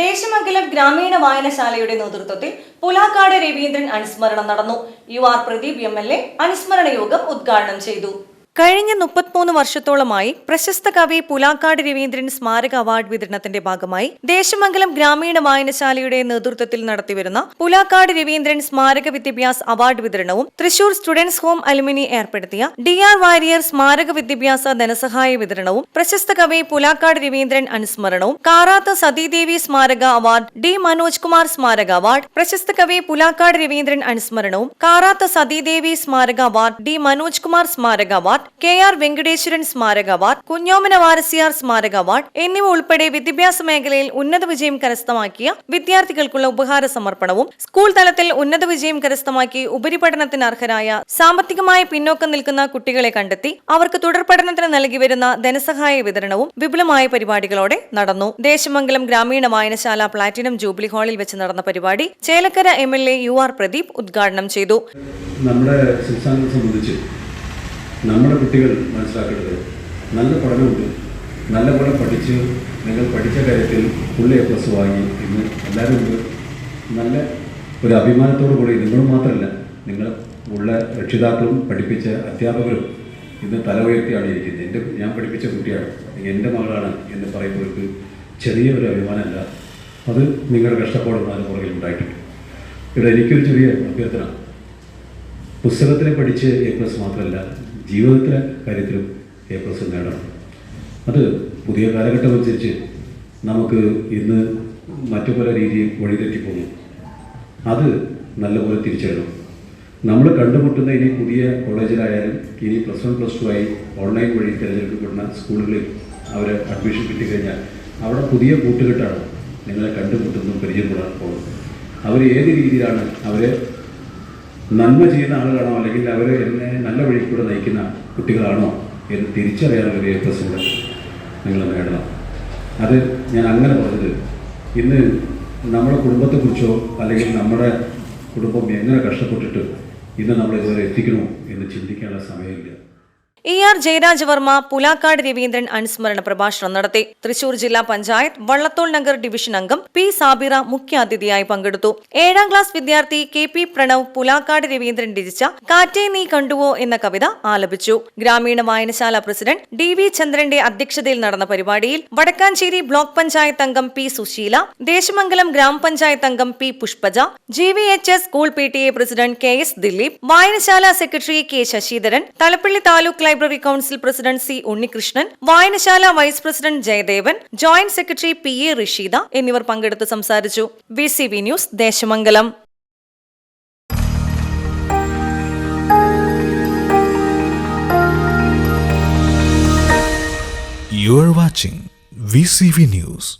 Desamangalam ഗ്രാമീണ വായനശാലയുടെ നേതൃത്വത്തിൽ പുലാക്കാട് രവീന്ദ്രൻ അനുസ്മരണം നടന്നു. U R Pradeep M L A അനുസ്മരണ യോഗം ഉദ്ഘാടനം ചെയ്തു. കഴിഞ്ഞ മുപ്പത്തിമൂന്ന് വർഷത്തോളമായി പ്രശസ്ത കവി പുലാക്കാട് രവീന്ദ്രൻ സ്മാരക അവാർഡ് വിതരണത്തിന്റെ ഭാഗമായി ദേശമംഗലം ഗ്രാമീണ വായനശാലയുടെ നേതൃത്വത്തിൽ നടത്തിവരുന്ന പുലാക്കാട് രവീന്ദ്രൻ സ്മാരക വിദ്യാഭ്യാസ അവാർഡ് വിതരണവും തൃശൂർ സ്റ്റുഡൻസ് ഹോം അലുമിനി ഏർപ്പെടുത്തിയ ഡി ആർ വാരിയർ സ്മാരക വിദ്യാഭ്യാസ ധനസഹായ വിതരണവും പ്രശസ്ത കവി പുലാക്കാട് രവീന്ദ്രൻ അനുസ്മരണവും കാറാത്ത സതീദേവി സ്മാരക അവാർഡ് ഡി മനോജ് കുമാർ സ്മാരക അവാർഡ് പ്രശസ്ത കവി പുലാക്കാട് രവീന്ദ്രൻ അനുസ്മരണവും കാറാത്ത സതീദേവി സ്മാരക അവാർഡ് ഡി മനോജ് കുമാർ സ്മാരക അവാർഡ് കെ ആർ വെങ്കടേശ്വരൻ സ്മാരക അവാർഡ് കുഞ്ഞോമന വാരസിയാർ സ്മാരക അവാർഡ് എന്നിവ ഉൾപ്പെടെ വിദ്യാഭ്യാസ മേഖലയിൽ ഉന്നത വിജയം കരസ്ഥമാക്കിയ വിദ്യാർത്ഥികൾക്കുള്ള ഉപഹാര സമർപ്പണവും സ്കൂൾ തലത്തിൽ ഉന്നത വിജയം കരസ്ഥമാക്കി ഉപരിപഠനത്തിന് അർഹരായ സാമ്പത്തികമായി പിന്നോക്കം നിൽക്കുന്ന കുട്ടികളെ കണ്ടെത്തി അവർക്ക് തുടർ പഠനത്തിന് നൽകി വരുന്ന ധനസഹായ വിതരണവും വിപുലമായ പരിപാടികളോടെ നടന്നു. ദേശമംഗലം ഗ്രാമീണ വായനശാല പ്ലാറ്റിനം ജൂബിലി ഹാളിൽ വെച്ച് നടന്ന പരിപാടി Chelakkara M L A U R Pradeep ഉദ്ഘാടനം ചെയ്തു. നമ്മുടെ സംസ്ഥാനത്തെ സംബന്ധിച്ച് നമ്മുടെ കുട്ടികൾ മനസ്സിലാക്കേണ്ടത് നല്ല പഠനമുണ്ട്. നല്ലപോലെ പഠിച്ച് നിങ്ങൾ പഠിച്ച കാര്യത്തിൽ ഫുൾ എ പ്ലസ് വാങ്ങി ഇന്ന് എല്ലാവരും ഉണ്ട്. നല്ല ഒരു അഭിമാനത്തോടു കൂടി നിങ്ങൾ മാത്രമല്ല നിങ്ങൾ ഉള്ള രക്ഷിതാക്കളും പഠിപ്പിച്ച അധ്യാപകരും ഇന്ന് തല ഉയർത്തിയാണ് ഇരിക്കുന്നത്. എന്റെ ഞാൻ പഠിപ്പിച്ച കുട്ടിയാണ് എന്റെ മകളാണ് എന്ന് പറയുന്നവർക്ക് ചെറിയ ഒരു അഭിമാനമല്ല. അത് നിങ്ങളുടെ കഷ്ടപ്പാടും അതിന് പുറകിൽ ഉണ്ടായിട്ടുണ്ട്. ഇവിടെ എനിക്കൊരു ചെറിയ അഭ്യർത്ഥന. പുസ്തകത്തിൽ പഠിച്ച് എ പ്ലസ് മാത്രമല്ല ജീവിതത്തിലെ കാര്യത്തിലും എ പ്ലസ് നേടണം. അത് പുതിയ കാലഘട്ടം അനുസരിച്ച് നമുക്ക് ഇന്ന് മറ്റു പല രീതിയിൽ വഴിതെറ്റിപ്പോകുന്നു അത് നല്ലപോലെ തിരിച്ചറിയണം. നമ്മൾ കണ്ടുമുട്ടുന്ന ഇനി പുതിയ കോളേജിലായാലും ഇനി പ്ലസ് വൺ പ്ലസ് ടു ആയി ഓൺലൈൻ വഴി തിരഞ്ഞെടുക്കപ്പെടുന്ന സ്കൂളുകളിൽ അവർ അഡ്മിഷൻ കിട്ടിക്കഴിഞ്ഞാൽ അവിടെ പുതിയ കൂട്ടുകെട്ടാണ് നിങ്ങളെ കണ്ടുമുട്ടുന്നതും പരിചയപ്പെടാൻ പോകുന്നത്. അവർ ഏത് രീതിയിലാണ് അവരെ നന്മ ചെയ്യുന്ന ആളുകളാണോ? അല്ലെങ്കിൽ അവർ എന്നെ നല്ല വഴി കൂടെ നയിക്കുന്ന കുട്ടികളാണോ എന്ന് തിരിച്ചറിയാനുള്ള ഒരു ഏറ്റവും നിങ്ങൾ നേടണം. അത് ഞാൻ അങ്ങനെ പറഞ്ഞത്. ഇന്ന് നമ്മുടെ കുടുംബത്തെക്കുറിച്ചോ അല്ലെങ്കിൽ നമ്മുടെ കുടുംബം എങ്ങനെ കഷ്ടപ്പെട്ടിട്ട് ഇന്ന് നമ്മൾ ഇതുവരെ എത്തിക്കണോ എന്ന് ചിന്തിക്കാനുള്ള സമയമില്ല. ഇ ആർ ജയരാജ് വർമ്മ പുലാക്കാട് രവീന്ദ്രൻ അനുസ്മരണ പ്രഭാഷണം നടത്തി. തൃശൂർ ജില്ലാ പഞ്ചായത്ത് വള്ളത്തോൾ നഗർ ഡിവിഷൻ അംഗം പി സാബിറ മുഖ്യാതിഥിയായി പങ്കെടുത്തു. ഏഴാം ക്ലാസ് വിദ്യാർത്ഥി കെ പി പ്രണവ് പുലാക്കാട് രവീന്ദ്രൻ രചിച്ച കാറ്റേ നീ കണ്ടുവോ എന്ന കവിത ആലപിച്ചു. ഗ്രാമീണ വായനശാല പ്രസിഡന്റ് ഡി വി ചന്ദ്രന്റെ അധ്യക്ഷതയിൽ നടന്ന പരിപാടിയിൽ വടക്കാഞ്ചേരി ബ്ലോക്ക് പഞ്ചായത്ത് അംഗം പി സുശീല ദേശമംഗലം ഗ്രാമപഞ്ചായത്ത് അംഗം P Pushpaja G V H S school P T A president K S Dileep വായനശാല secretary K Sasidharan Thalappilly taluk library council president C Unnikrishnan വായനശാല vice president Jayadevan joint secretary P A Risheeda എന്നിവർ പങ്കെടുത്ത് സംസാരിച്ചു V C V news Desamangalam You are watching VCV News.